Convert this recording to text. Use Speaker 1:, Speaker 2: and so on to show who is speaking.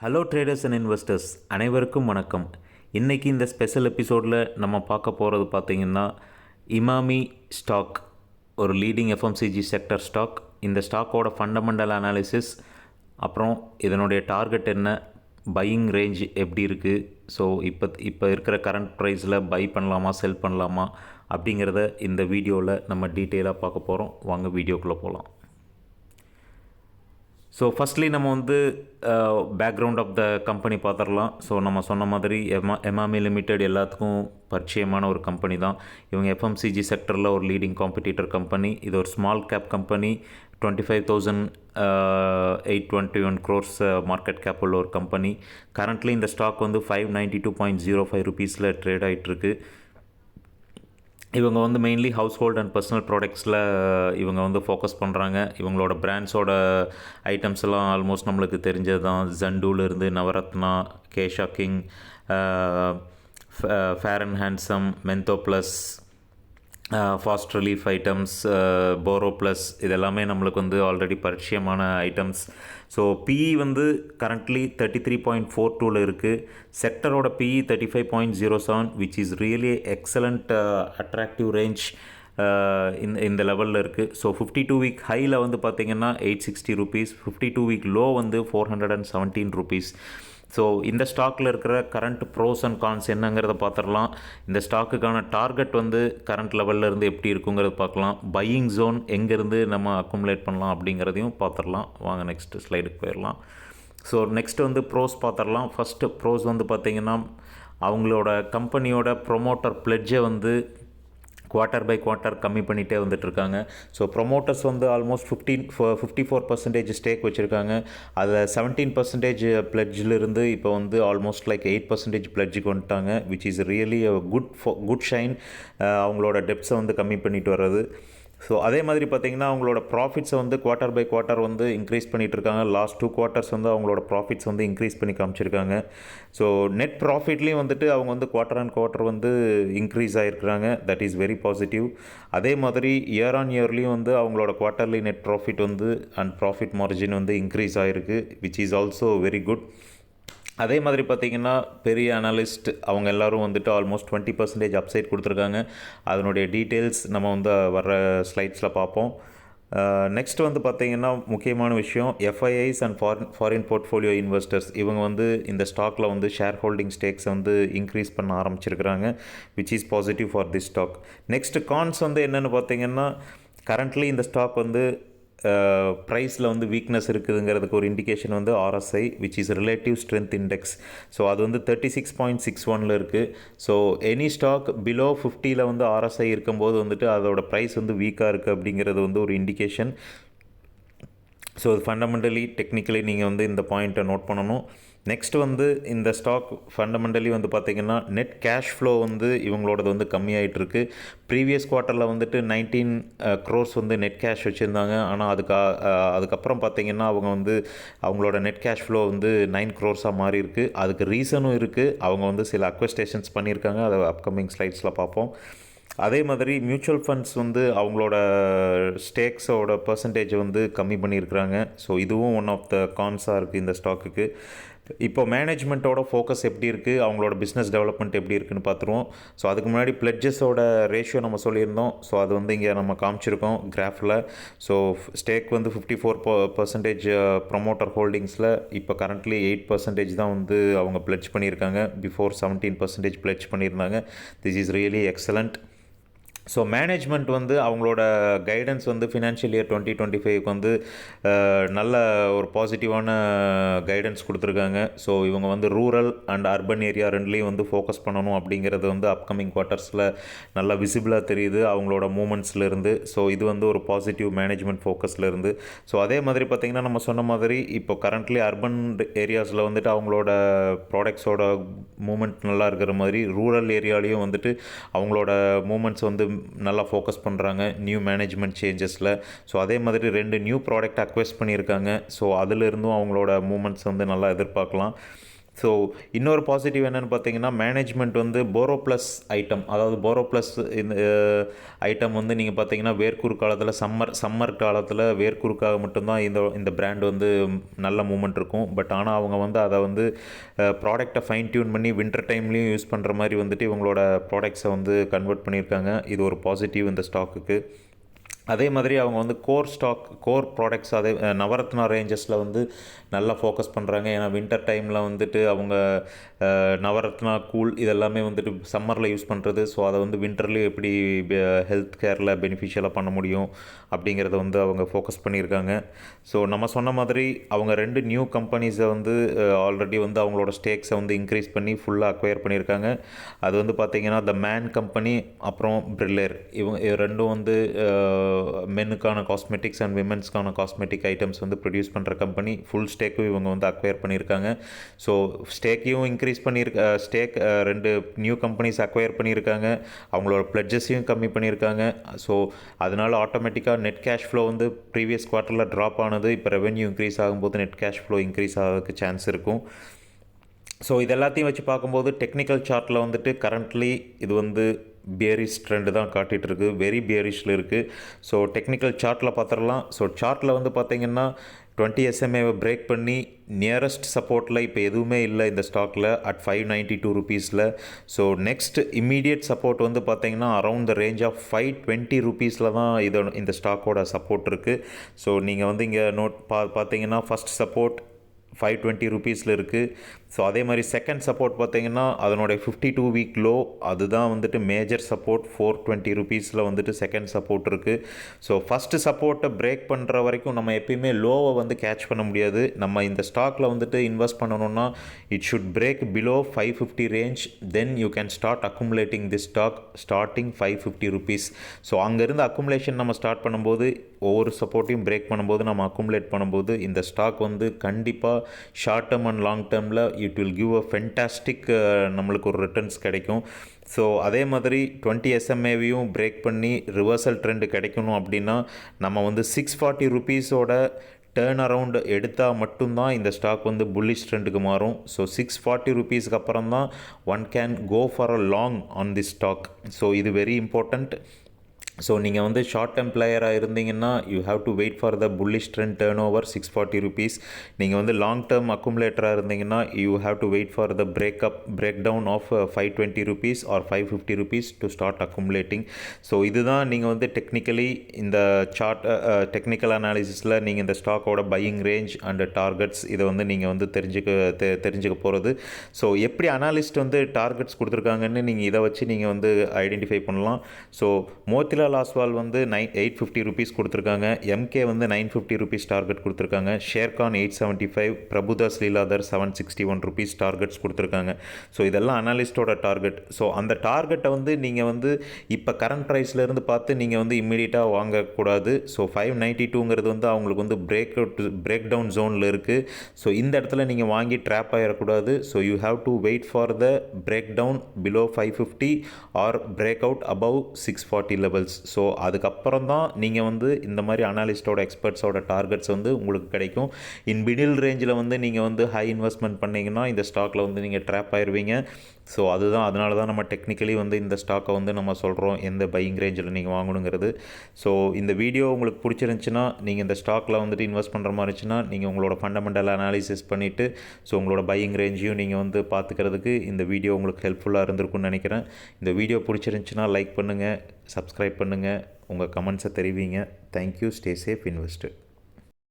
Speaker 1: Hello traders and investors அனைவருக்கும் வணக்கம். இன்றைக்கி இந்த ஸ்பெஷல் எபிசோடில் நம்ம பார்க்க போகிறது பார்த்திங்கன்னா இமாமி ஸ்டாக் ஒரு லீடிங் எஃப்எம்சிஜி செக்டர் ஸ்டாக் இந்த ஸ்டாக்கோட ஃபண்டமெண்டல் அனாலிசிஸ் அப்புறம் இதனுடைய டார்கெட் என்ன பையிங் ரேஞ்ச் எப்படி இருக்குது ஸோ இப்போ இப்போ இருக்கிற கரண்ட் ப்ரைஸில் பை பண்ணலாமா செல் பண்ணலாமா அப்படிங்கிறத இந்த வீடியோவில் நம்ம டீட்டெயிலாக பார்க்க போகிறோம் வாங்க வீடியோக்குள்ளே போகலாம் ஸோ ஃபஸ்ட்லி நம்ம வந்து பேக்ரவுண்ட் ஆஃப் த கம்பெனி பார்த்துடலாம். ஸோ நம்ம சொன்ன மாதிரி எமா எமாமி லிமிடெட் எல்லாத்துக்கும் பரிச்சயமான ஒரு கம்பெனி தான். இவங்க எஃப்எம்சிஜி செக்டரில் ஒரு லீடிங் காம்படிட்டர் கம்பெனி இது ஒரு small cap company twenty five thousand eight twenty one crores market cap உள்ள ஒரு கம்பெனி கரண்ட்லி இந்த ஸ்டாக் வந்து five ninety two point zero five ருபீஸில் ட்ரேட் ஆகிட்டுருக்கு இவங்க வந்து mainly household and personal ப்ராடக்ட்ஸில் இவங்க வந்து ஃபோக்கஸ் பண்ணுறாங்க இவங்களோட பிராண்ட்ஸோட ஐட்டம்ஸ் எல்லாம் ஆல்மோஸ்ட் நம்மளுக்கு தெரிஞ்சது தான் ஜண்டூலேருந்து Navratna Kesh king fair and handsome Mentho plus fast relief items Boro plus இதெல்லாமே நம்மளுக்கு வந்து ஆல்ரெடி பரிச்சயமான ஐட்டம்ஸ் ஸோ பிஇ வந்து currently thirty three point four டூவில் இருக்குது செக்டரோட PE thirty five point zero seven which is really excellent attractive range இந்த இந்த லெவலில் இருக்குது ஸோ ஃபிஃப்டி டூ வீக் ஹையில் வந்து பார்த்திங்கன்னா eight sixty rupees fifty two week low வந்து four hundred and seventeen rupees so இந்த ஸ்டாக்கில் இருக்கிற கரண்ட் ப்ரோஸ் அண்ட் கான்ஸ் என்னங்கிறத பார்த்துடலாம். இந்த ஸ்டாக்குக்கான டார்கெட் வந்து கரண்ட் லெவலில் இருந்து எப்படி இருக்குங்கிறத பார்க்கலாம். பையிங் ஜோன் எங்கேருந்து நம்ம அக்குமுலேட் பண்ணலாம் அப்படிங்கிறதையும் பார்த்துடலாம். வாங்க நெக்ஸ்ட் ஸ்லைடுக்கு போயிடலாம். ஸோ நெக்ஸ்ட் வந்து ப்ரோஸ் பார்த்துடலாம். ஃபஸ்ட்டு ப்ரோஸ் வந்து பார்த்திங்கன்னா அவங்களோட கம்பெனியோட ப்ரொமோட்டர் பிளட்ஜை வந்து குவார்ட்டர் பை குவார்ட்டர் கம்மி பண்ணிகிட்டே வந்துட்டுருக்காங்க. ஸோ ப்ரொமோட்டர்ஸ் வந்து almost fifteen fifty four percentage stake வச்சுருக்காங்க. அதில் செவன்டீன் பர்சன்டேஜ் இருந்து இப்போ வந்து ஆல்மோஸ்ட் லைக் எயிட் பர்சன்டேஜ் பிளட்ஜுக்கு வந்துட்டாங்க which is really good good shine அவங்களோட டெப்ஸை வந்து கம்மி பண்ணிட்டு வர்றது. ஸோ அதே மாதிரி பார்த்திங்கன்னா அவங்களோட ப்ராஃபிட்ஸை வந்து குவார்ட்டர் பை குவார்ட்டர் வந்து இன்க்ரீஸ் பண்ணிகிட்டு இருக்காங்க லாஸ்ட் டூ குவார்ட்டர்ஸ் வந்து அவங்களோட ப்ராஃபிட்ஸ் வந்து இன்க்ரீஸ் பண்ணி காமிச்சிருக்காங்க. ஸோ நெட் ப்ராஃபிட்லேயும் வந்துட்டு அவங்க வந்து குவார்ட்டர் அண்ட் குவார்ட்டர் வந்து இன்க்ரீஸ் ஆகிருக்கிறாங்க தட் இஸ் வெரி பாசிட்டிவ் அதே மாதிரி இயர் ஆன் இயர்லேயும் வந்து அவங்களோட குவார்ட்டர்லி நெட் ப்ராஃபிட் வந்து அண்ட் ப்ராஃபிட் மார்ஜின் வந்து இன்க்ரீஸ் ஆகிருக்கு which is also very good அதே மாதிரி பார்த்திங்கன்னா பெரிய அனலிஸ்ட் அவங்க எல்லோரும் வந்துட்டு ஆல்மோஸ்ட் டுவெண்ட்டி பர்சன்டேஜ் அப்சைட் கொடுத்துருக்காங்க. அதனுடைய டீட்டெயில்ஸ் நம்ம வந்து வர்ற ஸ்லைட்ஸில் பார்ப்போம். நெக்ஸ்ட் வந்து பார்த்திங்கன்னா முக்கியமான விஷயம் FIIs and foreign foreign portfolio investors இவங்க வந்து இந்த ஸ்டாக்கில் வந்து ஷேர் ஹோல்டிங் ஸ்டேக்ஸை வந்து இன்க்ரீஸ் பண்ண ஆரம்பிச்சிருக்கிறாங்க which is positive for this stock next cons வந்து என்னென்னு பார்த்திங்கன்னா கரண்ட்லி இந்த ஸ்டாக் வந்து ப்ரைஸில் வந்து வீக்னஸ் இருக்குதுங்கிறதுக்கு ஒரு இண்டிகேஷன் வந்து RSI which is relative strength index so அது வந்து தேர்ட்டி சிக்ஸ் பாயிண்ட் சிக்ஸ் ஒனில் இருக்குது ஸோ எனி ஸ்டாக் பிலோ ஃபிஃப்டியில் வந்து ஆர்எஸ்ஐ இருக்கும்போது வந்துட்டு அதோட ப்ரைஸ் வந்து வீக்காக இருக்குது அப்படிங்கிறது வந்து ஒரு இண்டிகேஷன் ஸோ அது ஃபண்டமெண்டலி டெக்னிக்கலி நீங்கள் வந்து இந்த பாயிண்ட்டை நோட் பண்ணணும். நெக்ஸ்ட் வந்து இந்த ஸ்டாக் ஃபண்டமெண்டலி வந்து பார்த்திங்கன்னா நெட் கேஷ் ஃப்ளோ வந்து இவங்களோடது வந்து கம்மியாகிட்டு இருக்கு ப்ரீவியஸ் குவார்ட்டரில் வந்துட்டு நைன்டீன் க்ரோர்ஸ் வந்து நெட் கேஷ் வச்சுருந்தாங்க. ஆனால் அதுக்கு அதுக்கப்புறம் பார்த்திங்கன்னா அவங்க வந்து அவங்களோட நெட் கேஷ் ஃப்ளோ வந்து நைன் க்ரோர்ஸாக மாறி இருக்குது அதுக்கு ரீசனும் இருக்குது அவங்க வந்து சில அக்வஸ்டேஷன்ஸ் பண்ணியிருக்காங்க. அதை அப்கமிங் ஸ்லைட்ஸில் பார்ப்போம் அதே மாதிரி மியூச்சுவல் ஃபண்ட்ஸ் வந்து அவங்களோட ஸ்டேக்ஸோட பர்சன்டேஜ் வந்து கம்மி பண்ணியிருக்கிறாங்க. ஸோ இதுவும் ஒன் ஆஃப் த கான்ஸாக இருக்குது இந்த ஸ்டாக்குக்கு இப்போ மேனேஜ்மெண்ட்டோட ஃபோக்கஸ் எப்படி இருக்குது அவங்களோட பிஸ்னஸ் டெவலப்மெண்ட் எப்படி இருக்குன்னு பார்த்துருவோம். ஸோ அதுக்கு முன்னாடி பிளட்ஜஸோட ரேஷியோ நம்ம சொல்லியிருந்தோம். ஸோ அது வந்து இங்கே நம்ம காமிச்சிருக்கோம் கிராஃபில் ஸோ ஸ்டேக் வந்து ஃபிஃப்டி ஃபோர் பர்சன்டேஜ் ப்ரொமோட்டர் ஹோல்டிங்ஸில் இப்போ கரண்ட்லி எயிட் பர்சன்டேஜ் தான் வந்து அவங்க பிளட்ஜ் பண்ணியிருக்காங்க. பிஃபோர் செவன்டீன் பர்சன்டேஜ் பிளட்ஜ் பண்ணியிருந்தாங்க. This is really excellent so management வந்து அவங்களோட கைடன்ஸ் வந்து ஃபினான்ஷியல் இயர் டுவெண்ட்டி டுவெண்ட்டி ஃபைவ்க்கு வந்து நல்ல ஒரு பாசிட்டிவான கைடன்ஸ் கொடுத்துருக்காங்க. ஸோ இவங்க வந்து ரூரல் அண்ட் அர்பன் ஏரியா ரெண்டுலேயும் வந்து ஃபோக்கஸ் பண்ணணும் அப்படிங்கிறது வந்து அப்கமிங் குவார்ட்டர்ஸில் நல்லா விசிபிளாக தெரியுது அவங்களோட மூமெண்ட்ஸ்லேருந்து ஸோ இது வந்து ஒரு பாசிட்டிவ் மேனேஜ்மெண்ட் ஃபோக்கஸ்லேருந்து ஸோ அதே மாதிரி பார்த்திங்கன்னா நம்ம சொன்ன மாதிரி இப்போ கரண்ட்லி அர்பன் ஏரியாஸில் வந்துட்டு அவங்களோட ப்ராடக்ட்ஸோட மூமெண்ட் நல்லா இருக்கிற மாதிரி ரூரல் ஏரியாலேயும் வந்துட்டு அவங்களோட மூமெண்ட்ஸ் வந்து நல்லா ஃபோக்கஸ் பண்ணுறாங்க நியூ மேனேஜ்மெண்ட் சேஞ்சஸில் ஸோ அதே மாதிரி ரெண்டு நியூ ப்ராடக்ட் அக்வெஸ்ட் பண்ணியிருக்காங்க. ஸோ அதிலிருந்தும் அவங்களோட மூமெண்ட்ஸ் வந்து நல்லா எதிர்பார்க்கலாம். ஸோ இன்னொரு பாசிட்டிவ் என்னென்னு பார்த்தீங்கன்னா மேனேஜ்மெண்ட் வந்து போரோ ப்ளஸ் ஐட்டம் அதாவது போரோ ப்ளஸ் இந்த ஐட்டம் வந்து நீங்கள் பார்த்தீங்கன்னா வேர்க்குரு காலத்தில் சம்மர் சம்மர் காலத்தில் வேர்க்குறுக்காக மட்டும்தான் இந்த இந்த பிராண்ட் வந்து நல்ல மூமெண்ட் இருக்கும். பட் ஆனால் அவங்க வந்து அதை வந்து ப்ராடக்டை ஃபைன் டியூன் பண்ணி வின்டர் டைம்லேயும் யூஸ் பண்ணுற மாதிரி வந்துட்டு இவங்களோட ப்ராடக்ட்ஸை வந்து கன்வெர்ட் பண்ணியிருக்காங்க. இது ஒரு பாசிட்டிவ் இந்த ஸ்டாக்குக்கு அதே மாதிரி அவங்க வந்து கோர் ஸ்டாக் கோர் ப்ராடக்ட்ஸ் அதே நவரத்னா ரேஞ்சஸில் வந்து நல்லா ஃபோக்கஸ் பண்ணுறாங்க ஏன்னா வின்டர் டைமில் வந்துட்டு அவங்க நவரத்னா கூல் இதெல்லாமே வந்துட்டு சம்மரில் யூஸ் பண்ணுறது ஸோ அதை வந்து வின்டர்லேயும் எப்படி ஹெல்த் கேரில் பெனிஃபிஷியலாக பண்ண முடியும் அப்படிங்கிறத வந்து அவங்க ஃபோக்கஸ் பண்ணியிருக்காங்க. ஸோ நம்ம சொன்ன மாதிரி அவங்க ரெண்டு நியூ கம்பெனிஸை வந்து ஆல்ரெடி வந்து அவங்களோட ஸ்டேக்ஸை வந்து இன்க்ரீஸ் பண்ணி ஃபுல்லாக அக்வயர் பண்ணியிருக்காங்க. அது வந்து பார்த்திங்கன்னா த மேன் கம்பெனி அப்புறம் பிரில்லேர் இவங்க ரெண்டும் வந்து மென்னுக்கான காஸ்மெட்டிக்ஸ் அண்ட் விமென்ஸ்க்கான காஸ்மெட்டிக் ஐட்டம்ஸ் வந்து ப்ரொடியூஸ் பண்ணுற கம்பெனி ஃபுல் ஸ்டேக்கும் இவங்க வந்து அக்வயர் பண்ணியிருக்காங்க. ஸோ ஸ்டேக்கையும் இன்க்ரீஸ் பண்ணியிருக்க ஸ்டேக் ரெண்டு நியூ கம்பெனிஸ் அக்வயர் பண்ணியிருக்காங்க. அவங்களோட ப்ளட்ஜஸையும் கம்மி பண்ணியிருக்காங்க. ஸோ அதனால் ஆட்டோமேட்டிக்காக நெட் கேஷ் ஃப்ளோ வந்து ப்ரீவியஸ் குவார்ட்டரில் ட்ராப் ஆனது இப்போ ரெவென்யூ இன்க்ரீஸ் ஆகும்போது நெட் கேஷ் ஃப்ளோ இன்க்ரீஸ் ஆகிறதுக்கு சான்ஸ் இருக்கும். ஸோ இது எல்லாத்தையும் வச்சு பார்க்கும்போது டெக்னிக்கல் சார்ட்டில் வந்துட்டு கரண்ட்லி இது வந்து பியரிஷ் ட்ரெண்டு தான் காட்டிகிட்ருக்கு வெரி பியரிஷில் இருக்குது ஸோ டெக்னிக்கல் சார்ட்டில் பார்த்துடலாம். ஸோ சார்ட்டில் வந்து பார்த்தீங்கன்னா டுவெண்ட்டி எஸ்எம்ஏவை பிரேக் பண்ணி நியரஸ்ட் சப்போர்ட்டில் இப்போ எதுவுமே இல்லை இந்த ஸ்டாக்கில் அட் ஃபைவ் நைன்ட்டி டூ ருபீஸில் ஸோ நெக்ஸ்ட் இம்மீடியட் சப்போர்ட் வந்து பார்த்தீங்கன்னா around the range of five twenty ருபீஸில் தான் இது இந்த ஸ்டாக்கோட சப்போர்ட் இருக்குது ஸோ நீங்கள் வந்து இங்கே நோட் பா பார்த்தீங்கன்னா ஃபஸ்ட் சப்போர்ட் ஃபைவ் டுவெண்ட்டி ருபீஸில் இருக்குது ஸோ அதே மாதிரி செகண்ட் சப்போர்ட் பார்த்தீங்கன்னா அதனுடைய ஃபிஃப்டி டூ வீக் லோ அதுதான் வந்துட்டு மேஜர் சப்போர்ட் ஃபோர் டுவெண்ட்டி ருபீஸில் வந்துட்டு செகண்ட் சப்போர்ட் இருக்குது ஸோ ஃபஸ்ட்டு சப்போர்ட்டை பிரேக் பண்ணுற வரைக்கும் நம்ம எப்பயுமே லோவை வந்து கேட்ச் பண்ண முடியாது. நம்ம இந்த ஸ்டாக்கில் வந்துட்டு இன்வெஸ்ட் பண்ணணும்னா it should break below five fifty range then you can start accumulating this stock starting five fifty rupees so அங்கேருந்து அக்குமுலேஷன் நம்ம ஸ்டார்ட் பண்ணும்போது ஒவ்வொரு சப்போர்ட்டையும் பிரேக் பண்ணும்போது நம்ம அக்குமுலேட் பண்ணும்போது இந்த ஸ்டாக் வந்து கண்டிப்பாக ஷார்ட் டேர்ம் அண்ட் லாங் டேர்மில் it will give a fantastic நம்மளுக்கு ஒரு ரிட்டர்ன்ஸ் கிடைக்கும். ஸோ அதே மாதிரி டுவெண்ட்டி எஸ்எம்ஏவையும் பிரேக் பண்ணி ரிவர்சல் ட்ரெண்டு கிடைக்கணும் அப்படின்னா நம்ம வந்து சிக்ஸ் ஃபார்ட்டி ருபீஸோட டேர்ன் அரவுண்ட் எடுத்தால் மட்டும்தான் இந்த ஸ்டாக் வந்து புல்லிஷ் ட்ரெண்டுக்கு மாறும். ஸோ சிக்ஸ் ஃபார்ட்டி ருபீஸ்க்கு அப்புறம் தான் one can go for a long on the stock so இது வெரி இம்பார்ட்டண்ட் ஸோ நீங்கள் வந்து ஷார்ட் டேர்ம் பிளேயராக இருந்தீங்கன்னா you have to wait for the bullish trend turn over six forty rupees நீங்கள் வந்து லாங் டேர்ம் அக்குமுலேட்டராக இருந்தீங்கன்னா you have to wait for the break up break down of five twenty rupees or five fifty rupees to start accumulating so இதுதான் நீங்கள் வந்து technically இந்த chart technical அனாலிசிஸில் நீங்கள் இந்த ஸ்டாக்கோட பையிங் ரேஞ்ச் அண்ட் டார்கெட்ஸ் இதை வந்து நீங்கள் வந்து தெரிஞ்சுக்க தெ தெரிஞ்சுக்க போகிறது ஸோ எப்படி அனாலிஸ்ட் வந்து டார்கெட்ஸ் கொடுத்துருக்காங்கன்னு நீங்கள் இதை வச்சு நீங்கள் வந்து ஐடென்டிஃபை பண்ணலாம். ஸோ மோத்திலால் ஆஸ்வால் வந்து நைன் எயிட் ஃபிஃப்டி ருபீஸ் கொடுத்துருக்காங்க. எம்கே வந்து நைன் ஃபிஃப்டி ருபீஸ் டார்கெட் கொடுத்துருக்காங்க. Sharekhan eight seventy five Prabhudas Lilladher seven sixty one rupees targets கொடுத்துருக்காங்க. ஸோ இதெல்லாம் அனாலிஸ்டோட டார்கெட் ஸோ அந்த டார்கெட்டை வந்து நீங்கள் வந்து இப்போ கரண்ட் ப்ரைஸ்லேருந்து பார்த்து நீங்கள் வந்து இம்மீடியட்டாக வாங்கக்கூடாது. ஸோ ஃபைவ் நைன்ட்டி டூங்கிறது வந்து அவங்களுக்கு வந்து பிரேக் அவுட் பிரேக் டவுன் ஜோனில் இருக்குது ஸோ இந்த இடத்துல நீங்கள் வாங்கி ட்ராப் ஆகிடக்கூடாது so you have to wait for the break down below five fifty or break out above six forty levels so அதுக்கப்புறம் தான் நீங்கள் வந்து இந்த மாதிரி அனாலிஸ்டோட எக்ஸ்பர்ட்ஸோட டார்கெட்ஸ் வந்து உங்களுக்கு கிடைக்கும். இன் மிடில் ரேஞ்சில் வந்து நீங்கள் வந்து ஹை இன்வெஸ்ட்மெண்ட் பண்ணிங்கன்னா இந்த ஸ்டாக்கில் வந்து நீங்கள் ட்ராப் ஆயிடுவீங்க ஸோ அதுதான் அதனால தான் நம்ம டெக்னிக்கலி வந்து இந்த ஸ்டாக்கை வந்து நம்ம சொல்கிறோம் எந்த பையிங் ரேஞ்சில் நீங்கள் வாங்கணுங்கிறது. ஸோ இந்த வீடியோ உங்களுக்கு பிடிச்சிருந்துச்சுன்னா நீங்கள் இந்த ஸ்டாக்கில் வந்துட்டு இன்வெஸ்ட் பண்ணுற மாதிரி இருந்துச்சுன்னா நீங்கள் உங்களோட ஃபண்டமெண்டல் அனாலிசிஸ் பண்ணிவிட்டு ஸோ உங்களோட பையிங் ரேஞ்சையும் நீங்கள் வந்து பார்த்துக்கிறதுக்கு இந்த வீடியோ உங்களுக்கு ஹெல்ப்ஃபுல்லாக இருந்திருக்கும்னு நினைக்கிறேன். இந்த வீடியோ பிடிச்சிருந்துச்சுன்னா லைக் பண்ணுங்கள் சப்ஸ்கிரைப் பண்ணுங்கள் உங்கள் கமெண்ட்ஸை தெரிவிங்க. Thank you stay safe invest